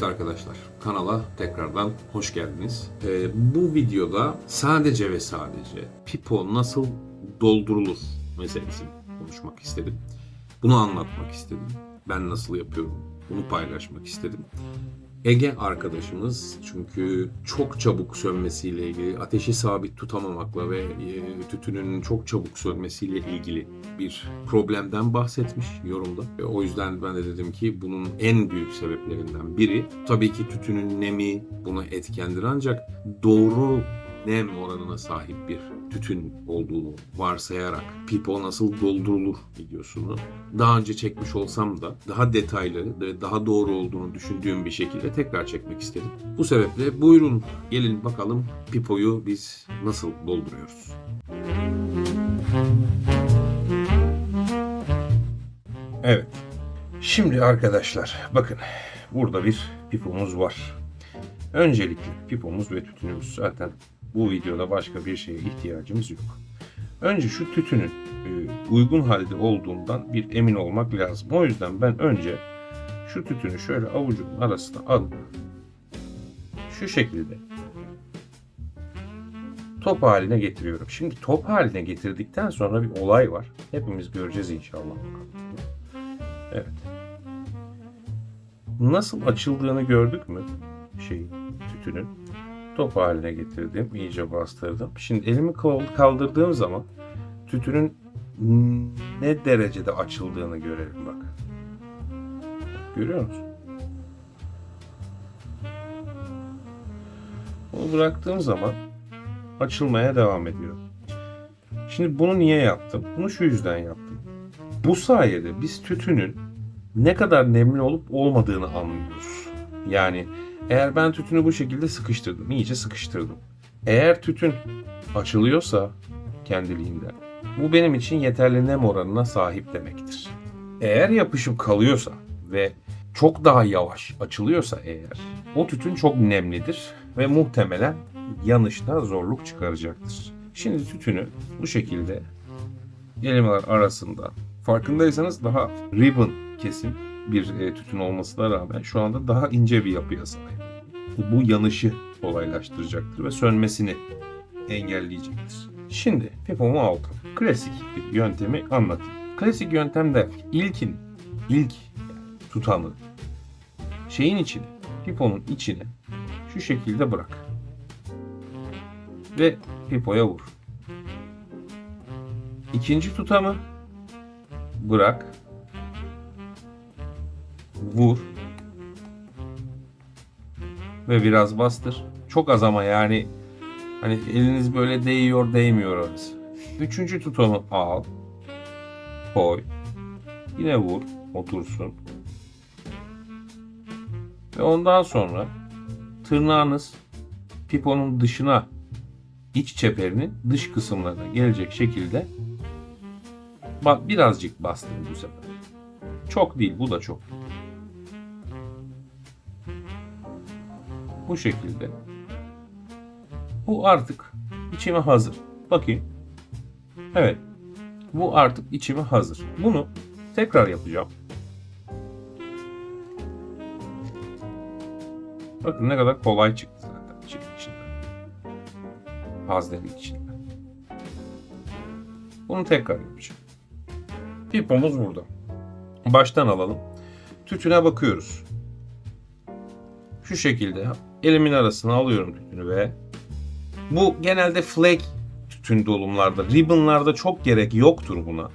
Evet arkadaşlar, kanala tekrardan hoş geldiniz. Ee, bu videoda sadece ve sadece pipo nasıl doldurulur meselesini konuşmak istedim. Bunu anlatmak istedim. Ben nasıl yapıyorum, bunu paylaşmak istedim. Ege arkadaşımız çünkü çok çabuk sönmesiyle ilgili, ateşi sabit tutamamakla ve e, tütünün çok çabuk sönmesiyle ilgili bir problemden bahsetmiş yorumda. Ve o yüzden ben de dedim ki bunun en büyük sebeplerinden biri tabii ki tütünün nemi buna etkendir ancak doğru nem oranına sahip bir tütün olduğunu varsayarak pipo nasıl doldurulur videosunu daha önce çekmiş olsam da daha detaylı ve daha doğru olduğunu düşündüğüm bir şekilde tekrar çekmek istedim. Bu sebeple buyurun gelin bakalım pipoyu biz nasıl dolduruyoruz. Evet. Şimdi arkadaşlar bakın burada bir pipomuz var. Öncelikle pipomuz ve tütünümüz zaten bu videoda başka bir şeye ihtiyacımız yok. Önce şu tütünün e, uygun halde olduğundan bir emin olmak lazım. O yüzden ben önce şu tütünü şöyle avucumun arasına alıp şu şekilde top haline getiriyorum. Şimdi top haline getirdikten sonra bir olay var. Hepimiz göreceğiz inşallah. Evet. Nasıl açıldığını gördük mü? Şey, tütünün top haline getirdim. iyice bastırdım. Şimdi elimi kal- kaldırdığım zaman tütünün ne derecede açıldığını görelim bak. Görüyor musun? Bunu bıraktığım zaman açılmaya devam ediyor. Şimdi bunu niye yaptım? Bunu şu yüzden yaptım. Bu sayede biz tütünün ne kadar nemli olup olmadığını anlıyoruz. Yani eğer ben tütünü bu şekilde sıkıştırdım, iyice sıkıştırdım. Eğer tütün açılıyorsa kendiliğinden bu benim için yeterli nem oranına sahip demektir. Eğer yapışıp kalıyorsa ve çok daha yavaş açılıyorsa eğer o tütün çok nemlidir ve muhtemelen yanışta zorluk çıkaracaktır. Şimdi tütünü bu şekilde elimler arasında farkındaysanız daha ribbon kesim bir e, tütün olmasına rağmen şu anda daha ince bir yapıya sahip. Bu yanışı kolaylaştıracaktır ve sönmesini engelleyecektir. Şimdi pipomu aldım. Klasik bir yöntemi anlatayım. Klasik yöntemde ilkin, ilk tutanı şeyin içine, piponun içine şu şekilde bırak. Ve pipoya vur. İkinci tutamı bırak. Vur. Ve biraz bastır. Çok az ama yani hani eliniz böyle değiyor değmiyor arası. Üçüncü tutamı al. Koy. Yine vur. Otursun. Ve ondan sonra tırnağınız piponun dışına iç çeperinin dış kısımlarına gelecek şekilde bak birazcık bastım bu sefer. Çok değil bu da çok. Bu şekilde. Bu artık içime hazır. Bakayım. Evet. Bu artık içime hazır. Bunu tekrar yapacağım. Bakın ne kadar kolay çıktı zaten şeyin içinden. Haznenin içinden. Bunu tekrar yapacağım. Pipomuz burada. Baştan alalım. Tütüne bakıyoruz. Şu şekilde elimin arasına alıyorum tütünü ve bu genelde flake tütün dolumlarda, ribbonlarda çok gerek yoktur buna.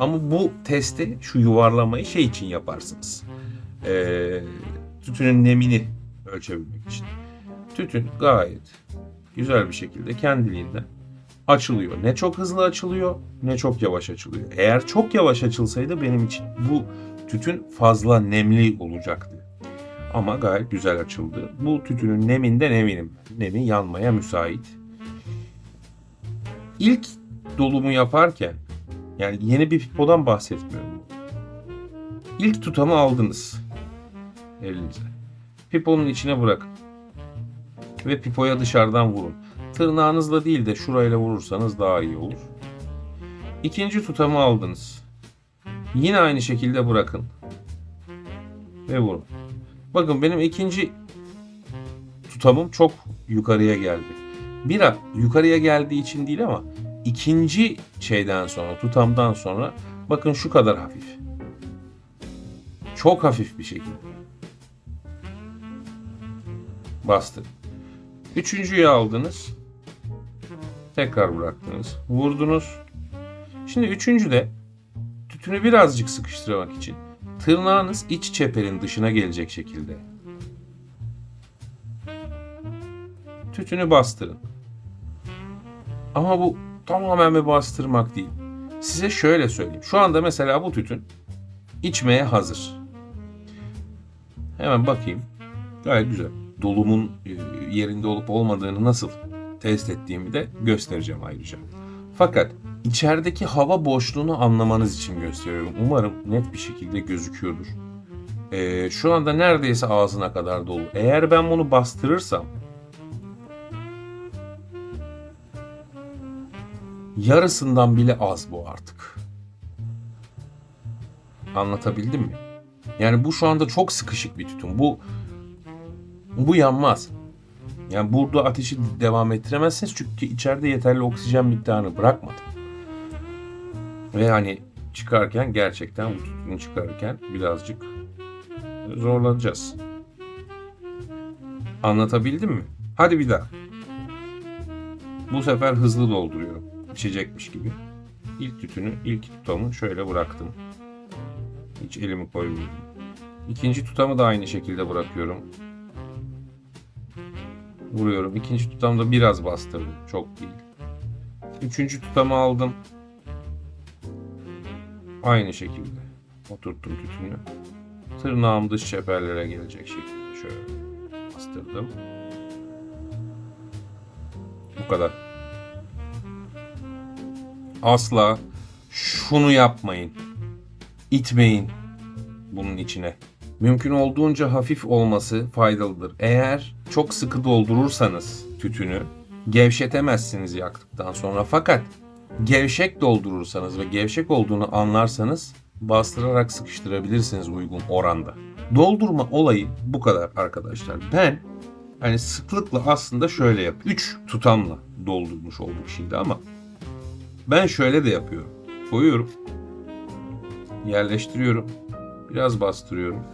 Ama bu testi, şu yuvarlamayı şey için yaparsınız. Ee, tütünün nemini ölçebilmek için. Tütün gayet güzel bir şekilde kendiliğinden açılıyor. Ne çok hızlı açılıyor ne çok yavaş açılıyor. Eğer çok yavaş açılsaydı benim için bu tütün fazla nemli olacaktı. Ama gayet güzel açıldı. Bu tütünün neminden eminim. Nemi yanmaya müsait. İlk dolumu yaparken yani yeni bir pipodan bahsetmiyorum. İlk tutamı aldınız elinize. Piponun içine bırakın. Ve pipoya dışarıdan vurun. Tırnağınızla değil de şurayla vurursanız daha iyi olur. İkinci tutamı aldınız. Yine aynı şekilde bırakın. Ve vurun. Bakın benim ikinci tutamım çok yukarıya geldi. Biraz yukarıya geldiği için değil ama ikinci şeyden sonra, tutamdan sonra bakın şu kadar hafif. Çok hafif bir şekilde. Bastı. Üçüncüyü aldınız. Tekrar bıraktınız. Vurdunuz. Şimdi üçüncü de tütünü birazcık sıkıştırmak için tırnağınız iç çeperin dışına gelecek şekilde tütünü bastırın. Ama bu tamamen bir bastırmak değil. Size şöyle söyleyeyim. Şu anda mesela bu tütün içmeye hazır. Hemen bakayım. Gayet güzel. Dolumun e, yerinde olup olmadığını nasıl test ettiğimi de göstereceğim ayrıca. Fakat içerideki hava boşluğunu anlamanız için gösteriyorum. Umarım net bir şekilde gözüküyordur. Ee, şu anda neredeyse ağzına kadar dolu. Eğer ben bunu bastırırsam yarısından bile az bu artık. Anlatabildim mi? Yani bu şu anda çok sıkışık bir tütün. Bu bu yanmaz. Yani burada ateşi devam ettiremezsiniz çünkü içeride yeterli oksijen miktarını bırakmadı. Ve hani çıkarken gerçekten bu tütünü çıkarırken birazcık zorlanacağız. Anlatabildim mi? Hadi bir daha. Bu sefer hızlı dolduruyorum. İçecekmiş gibi. İlk tütünü, ilk tutamı şöyle bıraktım. Hiç elimi koymuyorum. İkinci tutamı da aynı şekilde bırakıyorum. Vuruyorum. İkinci tutamda biraz bastırdım. Çok değil. Üçüncü tutamı aldım. Aynı şekilde oturttum tütünü. Tırnağım dış çeperlere gelecek şekilde şöyle bastırdım. Bu kadar. Asla şunu yapmayın. İtmeyin bunun içine. Mümkün olduğunca hafif olması faydalıdır. Eğer çok sıkı doldurursanız tütünü gevşetemezsiniz yaktıktan sonra. Fakat gevşek doldurursanız ve gevşek olduğunu anlarsanız bastırarak sıkıştırabilirsiniz uygun oranda. Doldurma olayı bu kadar arkadaşlar. Ben hani sıklıkla aslında şöyle yap. 3 tutamla doldurmuş oldum şimdi ama ben şöyle de yapıyorum. Koyuyorum. Yerleştiriyorum. Biraz bastırıyorum.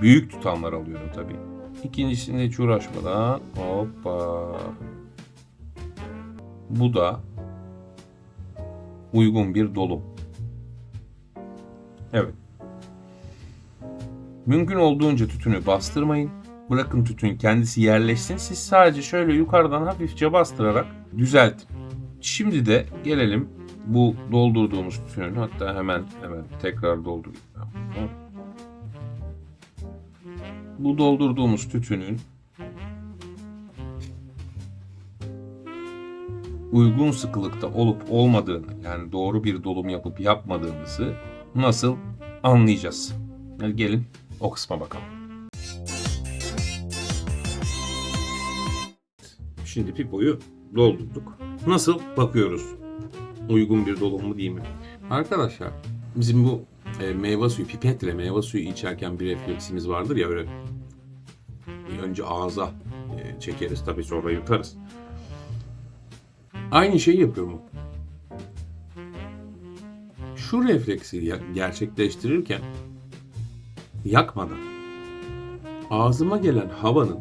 Büyük tutamlar alıyorum tabii. İkincisinde hiç uğraşmadan hoppa. Bu da uygun bir dolum. Evet. Mümkün olduğunca tütünü bastırmayın. Bırakın tütün kendisi yerleşsin. Siz sadece şöyle yukarıdan hafifçe bastırarak düzeltin. Şimdi de gelelim bu doldurduğumuz tütünün hatta hemen hemen tekrar doldurayım. Bu doldurduğumuz tütünün uygun sıkılıkta olup olmadığını yani doğru bir dolum yapıp yapmadığımızı nasıl anlayacağız? Yani gelin o kısma bakalım. Şimdi pipoyu doldurduk. Nasıl bakıyoruz? Uygun bir dolum mu değil mi? Arkadaşlar bizim bu e, meyve suyu pipetle meyve suyu içerken bir refleksimiz vardır ya öyle önce ağza e, çekeriz tabii sonra yutarız. Aynı şeyi yapıyorum. Şu refleksi gerçekleştirirken yakmadan ağzıma gelen havanın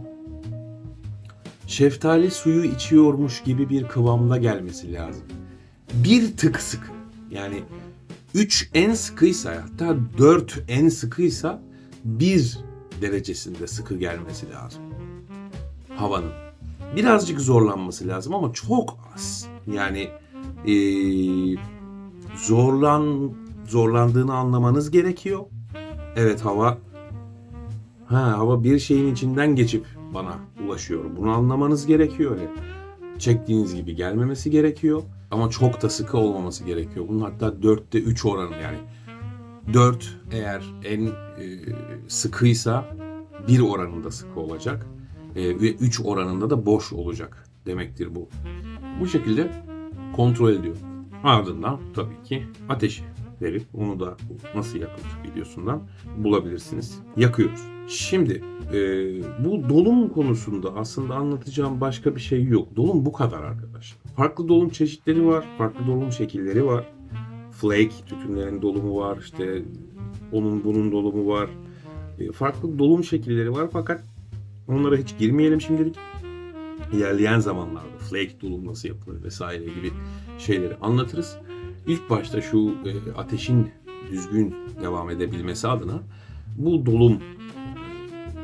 şeftali suyu içiyormuş gibi bir kıvamda gelmesi lazım. Bir tık sıkı. Yani 3 en sıkıysa hatta 4 en sıkıysa 1 derecesinde sıkı gelmesi lazım. Havanın. Birazcık zorlanması lazım ama çok az. Yani eee, zorlan zorlandığını anlamanız gerekiyor. Evet hava ha hava bir şeyin içinden geçip bana ulaşıyor. Bunu anlamanız gerekiyor öyle. Çektiğiniz gibi gelmemesi gerekiyor ama çok da sıkı olmaması gerekiyor. Bunun hatta 4'te 3 oranı yani. 4 eğer en e, sıkıysa 1 oranında sıkı olacak E, ve 3 oranında da boş olacak demektir bu. Bu şekilde kontrol ediyor. Ardından tabii ki ateşi verip onu da nasıl yakılır videosundan bulabilirsiniz. Yakıyoruz. Şimdi e, bu dolum konusunda aslında anlatacağım başka bir şey yok. Dolum bu kadar arkadaşlar. Farklı dolum çeşitleri var, farklı dolum şekilleri var. Flake tütünlerin dolumu var, işte onun bunun dolumu var. E, farklı dolum şekilleri var fakat onlara hiç girmeyelim şimdilik. İlerleyen zamanlarda flake dolum nasıl yapılır vesaire gibi şeyleri anlatırız. İlk başta şu e, ateşin düzgün devam edebilmesi adına bu dolum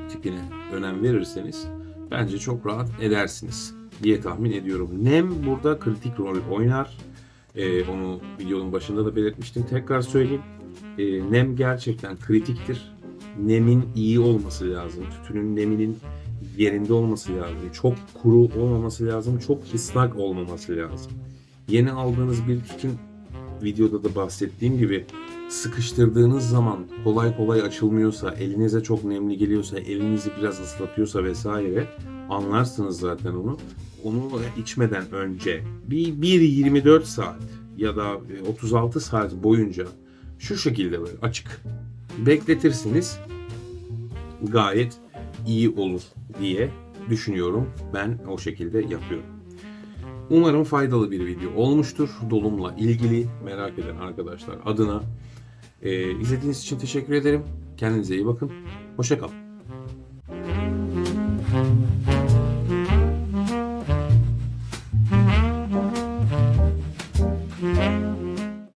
tipine önem verirseniz bence çok rahat edersiniz diye tahmin ediyorum. Nem burada kritik rol oynar. Ee, onu videonun başında da belirtmiştim. Tekrar söyleyeyim. Ee, nem gerçekten kritiktir. Nemin iyi olması lazım. Tütünün neminin yerinde olması lazım. Çok kuru olmaması lazım. Çok ıslak olmaması lazım. Yeni aldığınız bir tütün videoda da bahsettiğim gibi sıkıştırdığınız zaman kolay kolay açılmıyorsa, elinize çok nemli geliyorsa, elinizi biraz ıslatıyorsa vesaire anlarsınız zaten onu. Onu içmeden önce bir 1-24 saat ya da 36 saat boyunca şu şekilde böyle açık bekletirsiniz. Gayet iyi olur diye düşünüyorum. Ben o şekilde yapıyorum. Umarım faydalı bir video olmuştur. Dolumla ilgili merak eden arkadaşlar adına. Ee, izlediğiniz için teşekkür ederim. Kendinize iyi bakın. Hoşçakalın.